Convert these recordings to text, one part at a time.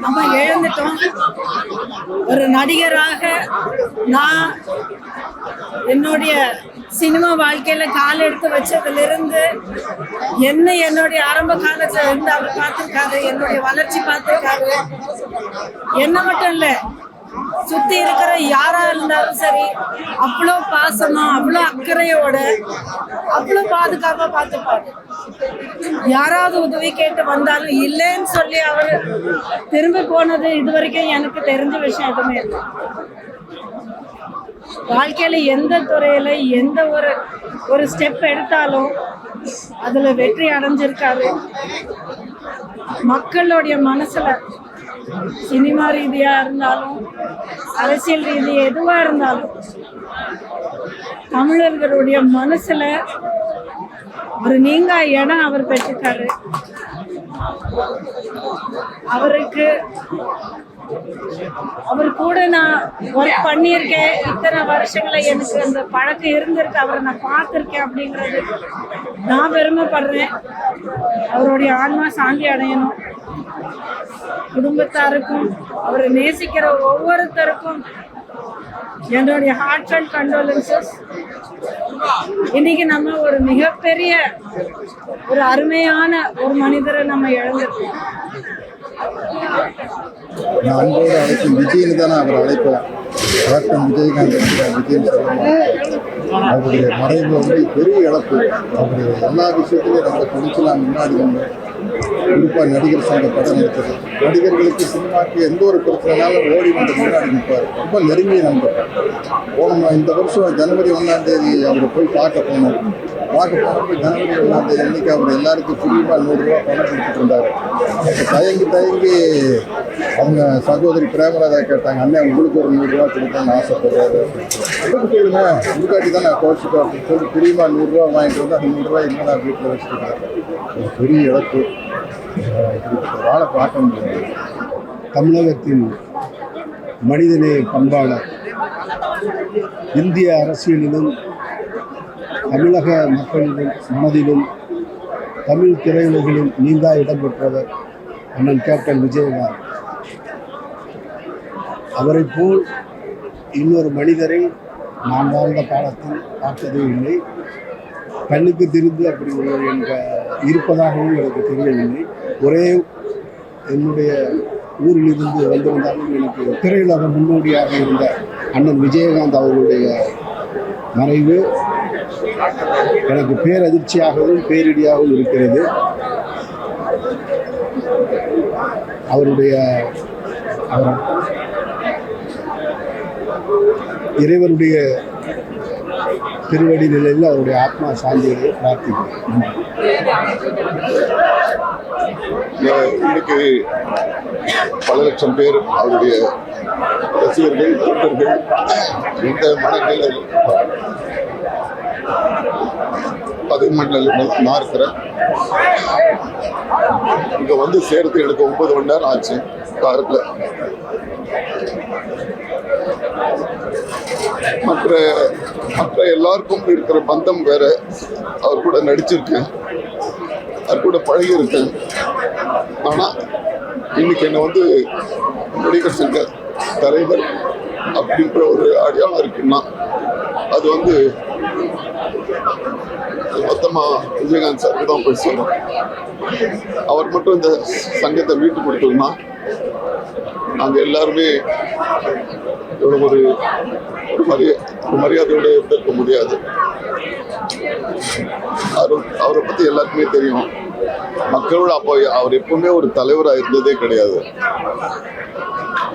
நம்ம இழந்துட்டோம் ஒரு நடிகராக நான் என்னுடைய சினிமா வாழ்க்கையில கால் எடுத்து வச்சதுல இருந்து என்ன என்னுடைய ஆரம்ப காலத்துல இருந்து அவர் பார்த்துருக்காரு என்னுடைய வளர்ச்சி பார்த்துருக்காரு. என்ன மட்டும் இல்லை சுத்தி இருக்கிற யாரா இருந்தாலும் சரி அவ்வளோ பாசமா அவ்வளோ அக்கறையோட அவ்வளோ பாதுகாப்பா பார்த்துப்பாரு யாராவது உதவி கேட்டு வந்தாலும் இல்லைன்னு சொல்லி அவர் திரும்பி போனது இது வரைக்கும் எனக்கு தெரிஞ்ச விஷயம் எதுவுமே இல்லை. வாழ்க்கையில எந்த துறையில எந்த ஒரு ஒரு ஸ்டெப் எடுத்தாலும் அதுல வெற்றி அடைஞ்சிருக்காரு. மக்களுடைய மனசுல சினிமா ரீதியா இருந்தாலும் அரசியல் ரீதி எதுவா இருந்தாலும் தமிழர்களுடைய மனசுல ஒரு நீங்கா இடம் அவர் பெற்றுக்காரு அவருக்கு அவர் கூட நான் ஒர்க் பண்ணியிருக்கேன். இத்தனை வருஷங்கள எனக்கு அந்த பழக்கம் இருந்திருக்கு. அவரை நான் பார்த்துருக்கேன் அப்படிங்கிறது நான் பெருமைப்படுறேன். அவருடைய ஆன்மா சாந்தி அடையணும். குடும்பத்தாருக்கும் அவரை நேசிக்கிற ஒவ்வொருத்தருக்கும் என்னுடைய ஹார்ட் அண்ட் கண்டோலன்சஸ் இன்னைக்கு நம்ம ஒரு மிகப்பெரிய ஒரு அருமையான ஒரு மனிதரை நம்ம இழந்திருக்கோம். நான் அன்போடு அழைக்கும் விஜய்னு தானே அவர் அழைப்பேன் கேப்டன் விஜயகாந்த் என்ற விஜய் அவருடைய மறைவு வந்து பெரிய இழப்பு. அவருடைய எல்லா விஷயத்திலையும் ரொம்ப துணிச்சலாம் முன்னாடி வந்தேன் குறிப்பாக நடிகர் சங்க படம் எடுத்தது நடிகர்களுக்கு சினிமாக்கு எந்த ஒரு பிரச்சனைனாலும் ஓடி வந்து முன்னாடி நிற்பார் ரொம்ப நெருங்கிய நண்பர். போன இந்த வருஷம் ஜனவரி ஒன்றாம் தேதி அவரை போய் பார்க்க போனோம் பார்க்க போனப்போ ஜனவரி ஒன்றாம் தேதி அன்னைக்கு அவர் எல்லாருக்கும் ஃப்ரீமாக நூறுரூவா பணம் கொடுத்துட்டு இருந்தார் அப்போ தயங்கி தயங்கி அவங்க சகோதரி பிரேமராஜா கேட்டாங்க அண்ணன் உங்களுக்கு ஒரு நூறுரூவா கொடுத்தான்னு ஆசைப்படுறாரு. கொடுக்க சொல்லுங்க உங்களுக்காட்டி தான் நான் கோச்சிட்டோம் அப்படின்னு சொல்லி பிரியமாக நூறுரூவா வாங்கிட்டு வந்து அந்த நூறுரூவா இன்னும் நான் வீட்டில் வச்சுருக்கேன் ஒரு பெரிய இழப்பு. வாழ பார்க்க முடியாது தமிழகத்தின் மனிதநேய பண்பாளர் இந்திய அரசியலிலும் தமிழக மக்களிலும் மனதிலும் தமிழ் திரையுலகிலும் நீங்கா இடம் பெற்றவர் அண்ணன் கேப்டன் விஜயகாந்த். அவரைப் போல் இன்னொரு மனிதரை நான் வாழ்ந்த காலத்தில் பார்த்ததே இல்லை. கண்ணுக்கு தெரிந்து அப்படி ஒருவர் எங்க இருப்பதாகவும் எனக்கு தெரியவில்லை. ஒரே என்னுடைய ஊரிலிருந்து வந்திருந்தாலும் எனக்கு திரையுலக முன்னோடியாக இருந்த அண்ணன் விஜயகாந்த் அவர்களுடைய மறைவு எனக்கு பேரதிர்ச்சியாகவும் பேரிடியாகவும் இருக்கிறது. அவருடைய அவர் இறைவனுடைய திருவடி நிலையில் அவருடைய ஆத்மா சாந்தியை பிரார்த்திக்கிறேன். இன்னைக்கு பல லட்சம் பேர் அவருடைய ரசிகர்கள் தொண்டர்கள் இந்த மனநிலை பதிமண்டல நான் இருக்கிறேன் இங்க வந்து சேர்த்து எனக்கு ஒன்பது மணி நேரம் ஆச்சு காருக்குல மற்ற மற்ற எல்லாருக்கும் இருக்கிற பந்தம் வேற அவர் கூட நடிச்சிருக்கேன் அது கூட பழகி இருக்கேன். ஆனால் இன்னைக்கு என்னை வந்து நடிகர் சங்க தலைவர் அப்படின்ற ஒரு அடையாளம் இருக்குன்னா அது வந்து மொத்தமா விஜயகாந்த் சாருக்கு தான் போய் சேரும் அவர் மட்டும் இந்த சங்கத்தை வீட்டு கொடுத்தோம்னா நாங்கள் எல்லாருமே இவ்வளோ ஒரு ஒரு மரியா ஒரு மரியாதையோட இருந்திருக்க முடியாது. அவர் அவரை பற்றி எல்லாருக்குமே தெரியும். மக்களோட அப்போ அவர் எப்பவுமே ஒரு தலைவராக இருந்ததே கிடையாது.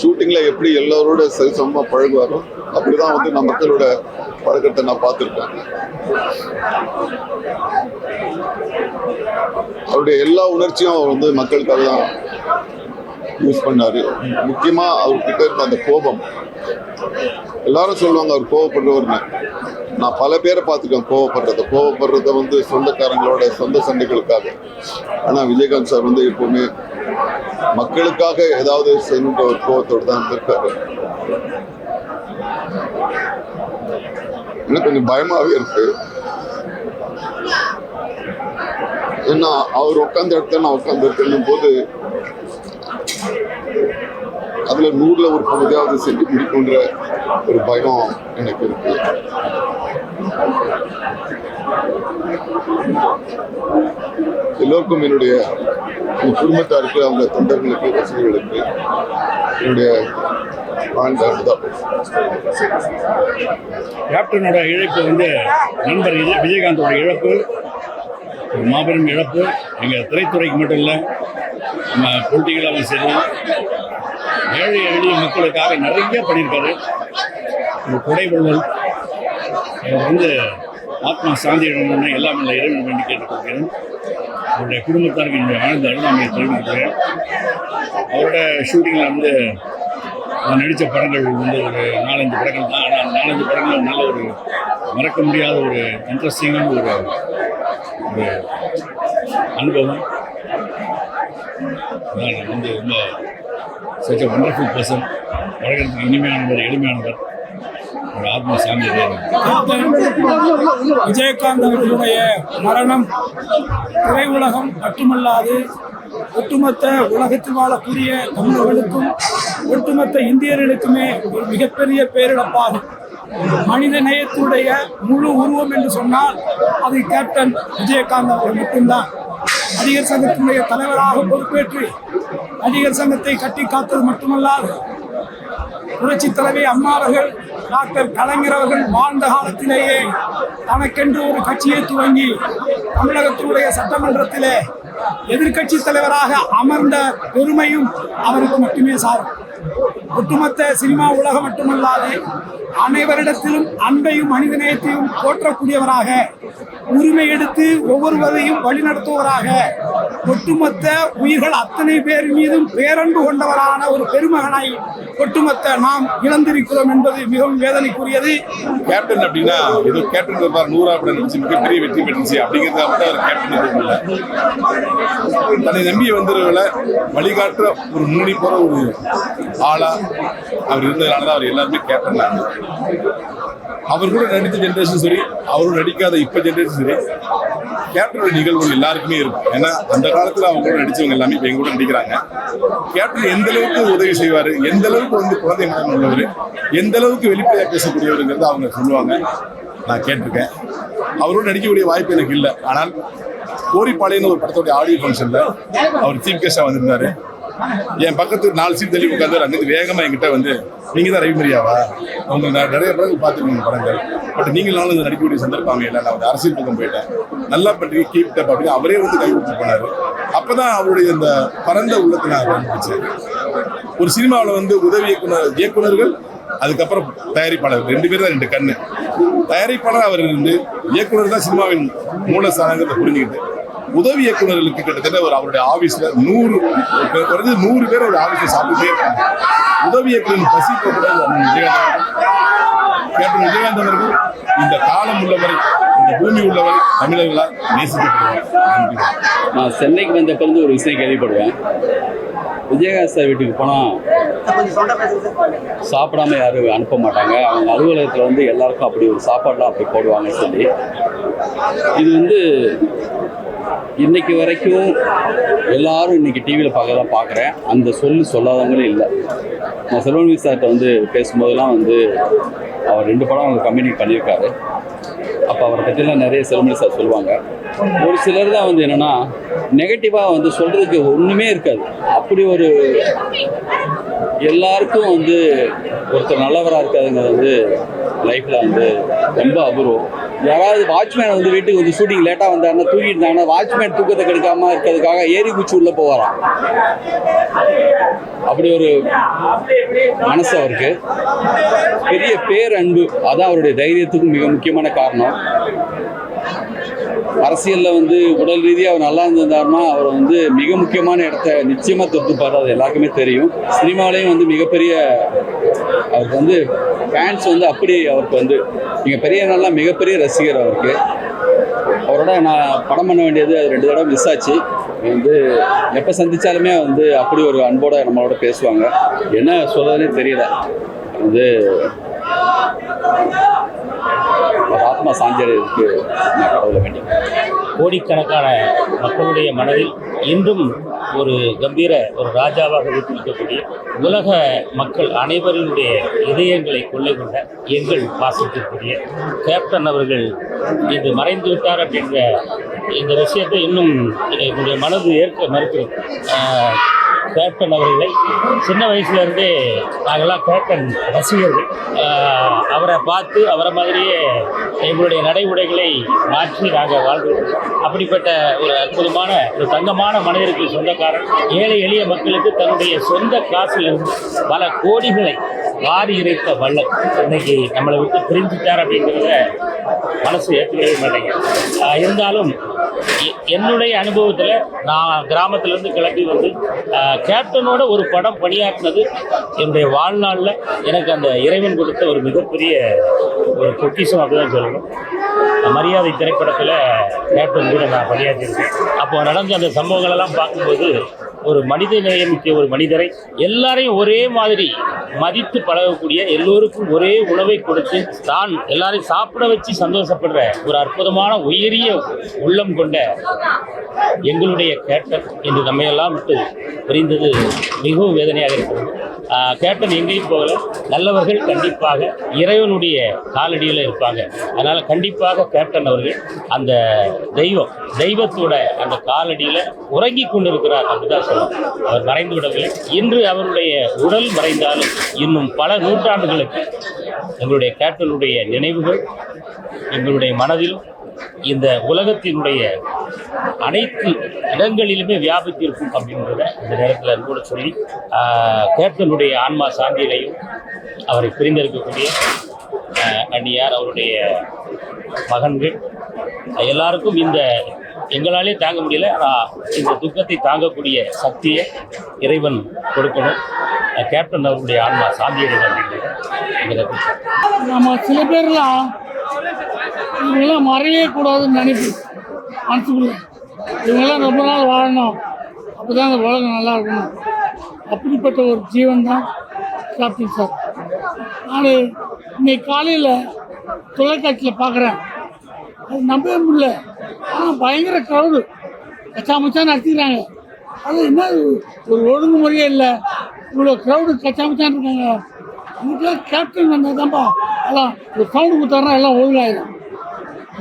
ஷூட்டிங்கில் எப்படி எல்லாரோட சரிசமமாக பழகுவாரோ அப்படிதான் வந்து நான் மக்களோட பழக்கத்தை நான் பார்த்துருக்கேன். அவருடைய எல்லா உணர்ச்சியும் அவர் வந்து மக்களுக்காக தான் யூஸ் பண்ணார். முக்கியமாக அவர்கிட்ட இருந்த அந்த கோபம். எல்லாரும் சொல்லுவாங்க அவர் கோவப்படுறவர்னு. நான் பல பேரை பார்த்துருக்கேன் கோவப்படுறத. கோவப்படுறத வந்து சொந்தக்காரங்களோட சொந்த சண்டைகளுக்காக. ஆனால் விஜயகாந்த் சார் வந்து எப்பவுமே மக்களுக்காக ஏதாவது செய்யணுன்ற ஒரு கோவத்தோடு தான் இருந்திருக்காரு. எனக்கு கொஞ்சம் பயமாகவே இருக்கு. ஏன்னா அவர் உட்காந்த இடத்துல நான் உட்காந்து இருக்கணும் போது அதுல நூறுல ஒரு பகுதியாவது செஞ்சு முடிக்குன்ற ஒரு பயம் எனக்கு இருக்கு. எல்லோருக்கும் என்னுடைய என் குடும்பத்தாருக்கு அவங்க தொண்டர்களுக்கு ரசிகர்களுக்கு என்னுடைய கேப்டனோட இழப்பு வந்து நண்பர் விஜயகாந்தோட இழப்பு ஒரு மாபெரும் இழப்பு. எங்கள் திரைத்துறைக்கு மட்டும் இல்லை நம்ம பொலிட்டிக்கலாகவும் சரி ஏழை எளிய மக்களுக்காக நிறைய பண்ணியிருக்காரு. குடைவள்ளல் அவர் வந்து ஆத்மா சாந்தி அடையணும்னு எல்லாம் இல்லை இறைவன் வேண்டி கேட்டுக்கொள்கிறேன். அவருடைய குடும்பத்தாருக்கு என்னுடைய ஆழ்ந்த அருணாமையை தெரிவிக்கிறேன். அவரோட ஷூட்டிங்கில் வந்து நான் நடித்த படங்கள் வந்து ஒரு நாலஞ்சு படங்கள் தான். ஆனால் நாலஞ்சு படங்கள் நல்ல ஒரு மறக்க முடியாத ஒரு இன்ட்ரெஸ்டிங்கான ஒரு ஒரு அனுபவம். நான் வந்து ரொம்ப சச் a வண்டர்ஃபுல் பர்சன் பழகிறதுக்கு இனிமையானவர் எளிமையானவர். ஒரு ஆத்மா சாமி விஜயகாந்த் அவர்களுடைய மரணம் திரையுலகம் மட்டுமல்லாது ஒட்டுமொத்த உலகத்தில் வாழக்கூடிய தமிழர்களுக்கும் ஒட்டுமொத்த இந்தியர்களுக்குமே ஒரு மிகப்பெரிய பேரிழப்பாகும். மனித நேயத்துடைய முழு உருவம் என்று சொன்னால் அது கேப்டன் விஜயகாந்த் அவர்கள் மட்டும்தான். நடிகர் சங்கத்தினுடைய தலைவராக பொறுப்பேற்று நடிகர் சங்கத்தை கட்டி காத்தது மட்டுமல்லாது புரட்சி தலைவி அம்மா அவர்கள் டாக்டர் கலைஞர் அவர்கள் வாழ்ந்த காலத்திலேயே தனக்கென்று ஒரு கட்சியை துவங்கி தமிழகத்தினுடைய சட்டமன்றத்திலே எதிர்க்கட்சி தலைவராக அமர்ந்த பெருமையும் அவருக்கு மட்டுமே சாரும். ஒட்டுமொத்த சினிமா உலகம் மட்டுமல்லாது அனைவரிடத்திலும் அன்பையும் மனிதநேயத்தையும் போற்றக்கூடியவராக உரிமை எடுத்து ஒவ்வொருவரையும் வழிநடத்துவராக ஒட்டுமொத்த உயிர்கள் அத்தனை பேர் மீதும் பேரன்பு கொண்டவரான ஒரு பெருமகனை ஒட்டுமொத்த நாம் இழந்திருக்கிறோம் என்பது மிகவும் வேதனைக்குரியது. கேப்டன் அப்படின்னா ஏதோ கேப்டன் நூறா மிகப்பெரிய வெற்றி பெற்றுச்சு அப்படிங்கிறத கேப்டன் தன்னை நம்பி வந்தவர்களை வழிகாட்டுற ஒரு முன்னணி போற ஒரு ஆளா அவர் இருந்ததுனால தான் அவர் எல்லாருமே கேப்டன் அவர் கூட நடித்த ஜென்ரேஷன் சரி அவரும் நடிக்காத இப்ப ஜென்ரேஷன் சரி கேப்டனோட நிகழ்வுகள் எல்லாருக்குமே இருக்கும். ஏன்னா அந்த காலத்துல அவங்க கூட நடிச்சவங்க எல்லாமே இப்ப எங்க கூட நடிக்கிறாங்க. கேப்டன் எந்த அளவுக்கு உதவி செய்வாரு எந்த அளவுக்கு வந்து குழந்தை மனம் உள்ளவர் எந்த அளவுக்கு வெளிப்படையா பேசக்கூடியவருங்கிறத அவங்க சொல்லுவாங்க. நான் கேட்டிருக்கேன். அவரோட நடிக்கக்கூடிய வாய்ப்பு எனக்கு இல்லை. ஆனால் கோரிப்பாளையன்னு ஒரு படத்தோட ஆடியோ ஃபங்க்ஷனில் அவர் சீஃப் கெஸ்டாக வந்திருந்தாரு. என் பக்கத்து நாலு சீட் தள்ளி உட்காந்து அங்கிருந்து வேகமாக என்கிட்ட வந்து நீங்கள் தான் ரவிமரியாவா அவங்க நான் நிறைய படங்கள் பார்த்துருக்கீங்க படங்கள். பட் நீங்கள் நாளும் நடிக்கக்கூடிய சந்தர்ப்பம் அமையல. நான் வந்து அரசியல் பக்கம் போயிட்டேன். நல்லா பண்ணி கீப் டப் அப்படின்னு அவரே வந்து கை கொடுத்து போனாரு. அப்பதான் அவருடைய இந்த பரந்த உள்ளத்தை நான் ஆரம்பிச்சு ஒரு சினிமாவில் வந்து உதவி இயக்குனர் இயக்குனர்கள் அதுக்கப்புறம் தயாரிப்பாளர். ரெண்டு பேரும் தான் ரெண்டு கண்ணு. தயாரிப்பாளர் அவர் இருந்து இயக்குனர் தான் சினிமாவின் மூலஸ்தானங்கிறத புரிஞ்சுக்கிட்டு. உதவி இயக்குநர்களுக்கு கிட்டத்தட்ட ஒரு அவருடைய ஆபீஸ்ல நூறு குறைஞ்சது நூறு பேர் ஒரு ஆபீஸ்ல சாப்பிட்டுட்டே இருக்காங்க. உதவி இயக்குநர் பசி போக்கூடாது கேப்டன் விஜயகாந்த் அவர்கள் இந்த காலம் உள்ளவரை இந்த பூமி உள்ளவரை தமிழர்களால் நேசிக்கப்படுவார். நான் சென்னைக்கு வந்த பிறந்து ஒரு விஷயம் கேள்விப்படுவேன். விஜயகாந்த் சார் வீட்டுக்கு போனால் சாப்பிடாம யாரும் அனுப்ப மாட்டாங்க. அவங்க அலுவலகத்தில் வந்து எல்லாருக்கும் அப்படி ஒரு சாப்பாடுலாம் அப்படி போடுவாங்கன்னு சொல்லி. இது வந்து இன்னைக்கு வரைக்கும் எல்லாரும் இன்னைக்கு டிவியில் பார்க்க தான் பார்க்குறேன். அந்த சொல்லு சொல்லாதவங்களே இல்லை. நான் செல்வன் சார்கிட்ட வந்து பேசும்போதெல்லாம் வந்து அவர் ரெண்டு படம் அவங்க கம்பெனி பண்ணியிருக்காரு. அப்போ அவரை பற்றிலாம் நிறைய செல்வமணி சார் சொல்லுவாங்க. ஒரு சிலர் தான் வந்து என்னென்னா நெகட்டிவாக வந்து சொல்கிறதுக்கு ஒன்றுமே இருக்காது. அப்படி ஒரு எல்லாருக்கும் வந்து ஒருத்தர் நல்லவராக இருக்காதுங்கிறது வந்து லைஃப்பில் வந்து ரொம்ப அபூர்வம். யாராவது வாட்ச்மேன் வந்து வீட்டுக்கு வந்து ஷூட்டிங் லேட்டாக வந்தாருன்னா தூக்கிட்டு இருந்தாங்கன்னா வாட்ச்மேன் தூக்கத்தை கெடுக்காமல் இருக்கிறதுக்காக ஏறி குச்சி உள்ளே போவாராம் அப்படி ஒரு மனசு அவருக்கு. பெரிய பேரன்பு அதான் அவருடைய தைரியத்துக்கும் மிக முக்கியமான காரணம். அரசியலில் வந்து உடல் ரீதியாக அவர் நல்லா இருந்திருந்தாருன்னா அவர் வந்து மிக முக்கியமான இடத்த நிச்சயமாக தொட்டுப்பார் அது எல்லாருக்குமே தெரியும். சினிமாலையும் வந்து மிகப்பெரிய அவருக்கு வந்து ஃபேன்ஸ் வந்து அப்படி அவருக்கு வந்து நீங்கள் பெரிய நல்லா மிகப்பெரிய ரசிகர் அவருக்கு. அவரோட நான் படம் பண்ண வேண்டியது அது ரெண்டு தடவை மிஸ் ஆச்சு. வந்து எப்போ சந்தித்தாலுமே வந்து அப்படி ஒரு அன்போடு நம்மளோட பேசுவாங்க. என்ன சொல்கிறதுனே தெரியல. வந்து ஒரு ஆத்மா சாஞ்சலுக்கு நான் கடவுளை வேண்டிக்கிறேன். கோடிக்கணக்கான மக்களுடைய மனதில் இன்றும் ஒரு கம்பீர ஒரு ராஜாவாக வீட்டிருக்கக்கூடிய உலக மக்கள் அனைவரினுடைய இதயங்களை கொள்ளை கொண்ட எங்கள் பாசத்திற்குரிய கேப்டன் அவர்கள் இன்று மறைந்து விட்டார் அப்படின்ற இந்த விஷயத்தை இன்னும் என்னுடைய மனது ஏற்க மறுக்கிறது கேப்டன் அவர்களை சின்ன வயசுலேருந்தே நாங்கள்லாம் கேப்டன் ரசிகர்கள். அவரை பார்த்து அவரை மாதிரியே எங்களுடைய நடைமுறைகளை மாற்றி நாங்கள் வாழ்ந்துள்ளோம் அப்படிப்பட்ட ஒரு அற்புதமான ஒரு தங்கமான மனிதருக்கு சொந்தக்காரன் ஏழை எளிய மக்களுக்கு தன்னுடைய சொந்த காசிலிருந்து பல கோடிகளை வாரி இறைத்த வள்ளல் இன்னைக்கு நம்மளை விட்டு பிரிஞ்சுட்டார் அப்படிங்கிறத மனசு ஏற்றுக்கவே மாட்டேங்க இருந்தாலும் எ- என்னுடைய அனுபவத்தில் நான் கிராமத்திலேருந்து கிளம்பி வந்து கேப்டனோட ஒரு படம் பணியாற்றினது என்னுடைய வாழ்நாளில் எனக்கு அந்த இறைவன் கொடுத்த ஒரு மிகப்பெரிய ஒரு பொக்கிஷம் அப்படிதான் சொல்லணும். மரியாதை திரைப்படத்தில் கேப்டன் கூட நான் பணியாற்றியிருக்கேன். அப்போ நடந்த அந்த சம்பவங்களெல்லாம் பார்க்கும்போது ஒரு மனித நேயமிக்க ஒரு மனிதரை எல்லாரையும் ஒரே மாதிரி மதித்து பழகக்கூடிய எல்லோருக்கும் ஒரே உணவை கொடுத்து தான் எல்லாரையும் சாப்பிட வச்சு சந்தோஷப்படுற ஒரு அற்புதமான உயரிய உள்ளம் கொண்ட எங்களுடைய கேட்டர் இன்று நம்மையெல்லாம் விட்டு பிரிந்தது மிகவும் வேதனையாக இருக்கிறது. கேப்டன் எங்கேயும் போகல. நல்லவர்கள் கண்டிப்பாக இறைவனுடைய காலடியில் இருப்பாங்க. அதனால கண்டிப்பாக கேப்டன் அவர்கள் அந்த தெய்வம் தெய்வத்தோட அந்த காலடியில் உறங்கி கொண்டிருக்கிறார் அப்படிதான் சொல்லணும். அவர் மறைந்து விடவில்லை. இன்று அவருடைய உடல் மறைந்தாலும் இன்னும் பல நூற்றாண்டுகளுக்கு எங்களுடைய கேப்டனுடைய நினைவுகள் எங்களுடைய மனதிலும் இந்த உலகத்தினுடைய அனைத்து இடங்களிலுமே வியாபித்திருக்கும் அப்படின்றத இந்த நேரத்தில் கூட சொல்லி கேப்டன் கேப்டனுடைய ஆன்மா சாந்தியிலையும் அவரை பிரிந்திருக்கக்கூடிய ஆஹ், அவருடைய மகன்கள். எல்லாருக்கும் இந்த எங்களாலே தாங்க முடியல. ஆனால் இந்த துக்கத்தை தாங்கக்கூடிய சக்தியை இறைவன் கொடுக்கணும். கேப்டன் அவருடைய ஆன்மா சாந்தியடையும் நம்ம சில பேர்லாம் இவங்கெல்லாம் மறையவே கூடாதுன்னு நினைப்பு மனசுக்குள்ள. இவங்கெல்லாம் ரொம்ப நாள் வாழணும். அப்போ தான் உலகம் நல்லா இருக்கணும். அப்படிப்பட்ட ஒரு ஜீவன் தான் கேப்டன் சார். நான் இன்னைக்கு காலையில் தொலைக்காட்சியில் பார்க்குறேன் அது நம்பவே முடியல. ஆனால் பயங்கர க்ரௌடு கச்சா மச்சா நடத்திக்கிறாங்க அது என்ன ஒரு ஒழுங்குமுறையே இல்லை. இவ்வளோ க்ரௌடு கச்சா மச்சான் இருக்காங்க. இதுக்கெல்லாம் கேப்டன் வந்தால் தான்ப்பா எல்லாம் ஒரு சவுண்டு கொடுத்தாருன்னா எல்லாம் ஒழுங்காயிடும்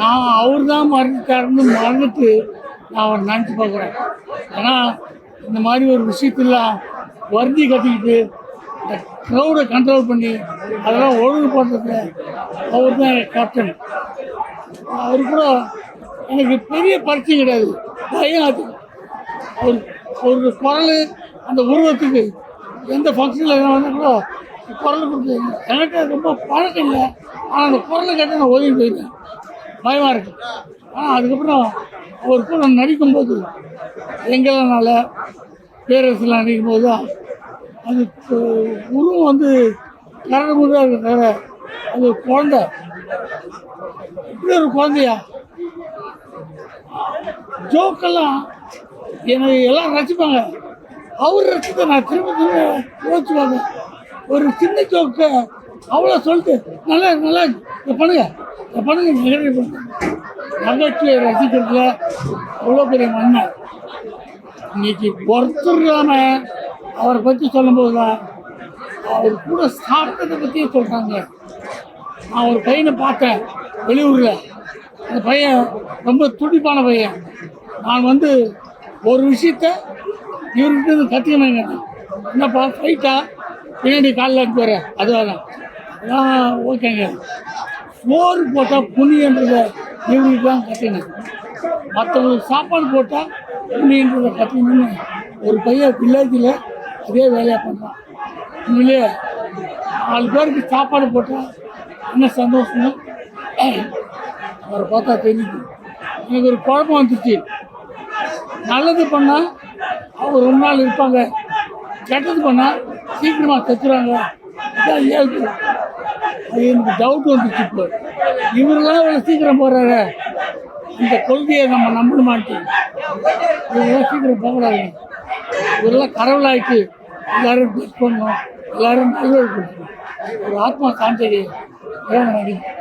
நான் அவர் தான் மறந்துட்டாருன்னு மறந்துட்டு நான் அவர் நினச்சி பார்க்குறேன் ஏன்னா இந்த மாதிரி ஒரு விஷயத்தெல்லாம் வருதி கட்டிக்கிட்டு இந்த க்ரௌடை கண்ட்ரோல் பண்ணி அதெல்லாம் ஒழுங்கு பண்ணுறது அவர் தான் கேப்டன் அவர் கூட எனக்கு பெரிய பரிச்சயம் கிடையாது. பயம் அது. அவர் அவருடைய குரல் அந்த உருவத்துக்கு எந்த ஃபங்க்ஷனில் என்ன வந்தால் கூட குரல் கொடுத்து எனக்கு ரொம்ப பழக்கம் இல்லை. ஆனால் அந்த குரலை கேட்டு நான் ஒதுங்கி போயிட்டேன் பயமாக இருக்கு. ஆனால் அதுக்கப்புறம் அவர் கூட நடிக்கும்போது எங்களால் பேரரசில் நடிக்கும்போது தான் அது உருவம் வந்து கரடு முருகா இருக்க தவிர அது குழந்தை. இப்படி ஒரு குழந்தையா? ஜோக்கெல்லாம் என்னை எல்லாம் ரசிப்பாங்க. அவர் ரசித்த நான் திரும்ப திரும்ப யோசிச்சு பார்த்தேன் ஒரு சின்ன ஜோக்கை அவ்வளோ சொல்லிட்டு நல்லா நல்லா இதை பண்ணுங்க இதை பண்ணுங்க நகைச்சுவை பண்ணுங்க நகைச்சுவை ரசிக்கிறதுல அவ்வளோ பெரிய மன்னர். இன்னைக்கு ஒருத்தர் இல்லாம அவரை பற்றி சொல்லும்போது தான் அவர் கூட சாப்பிட்டதை பற்றியே சொல்கிறாங்க நான் ஒரு பையனை பார்த்தேன் வெளியூரில். அந்த பையன் ரொம்ப துடிப்பான பையன். நான் வந்து ஒரு விஷயத்த இவர்கிட்ட இருந்து என்னப்பா ஃபைட்டா பின்னாடி காலில் எடுத்து வர. அதுவாக அதான் ஓகேங்க. சோறு போட்டால் புண்ணியன்றதை இவருக்கு தான் கற்றுக்கினேன் மற்றவங்களுக்கு சாப்பாடு போட்டால் புண்ணியன்றதை பார்த்தீங்கன்னா ஒரு பையன் வில்லேஜில் அதே வேலையாக பண்ணான் உண்மையிலேயே நாலு பேருக்கு சாப்பாடு போட்டால் என்ன சந்தோஷம்னு அவரை பார்த்தா தெரியுது. எனக்கு ஒரு குழப்பம் வந்துச்சு நல்லது பண்ணால் அவங்க ரொம்ப நாள் இருப்பாங்க. கெட்டது பண்ணால் சீக்கிரமாக செத்துறாங்க இதான் இயல்பு. அது எனக்கு டவுட் வந்துச்சு இப்போ. இவரெல்லாம் இவ்வளோ சீக்கிரம் போகிறாரு இந்த கொள்கையை நம்ம நம்ப இவங்கெல்லாம் சீக்கிரம் போகக்கூடாதுங்க இதெல்லாம் கடவுளாக்கி எல்லாரும் ப்ளஸ் பண்ணணும் எல்லாரும் நல்வழி கொடுக்கணும். ஒரு ஆத்மா சாந்திக்கு இறைவன் அடிக்கும்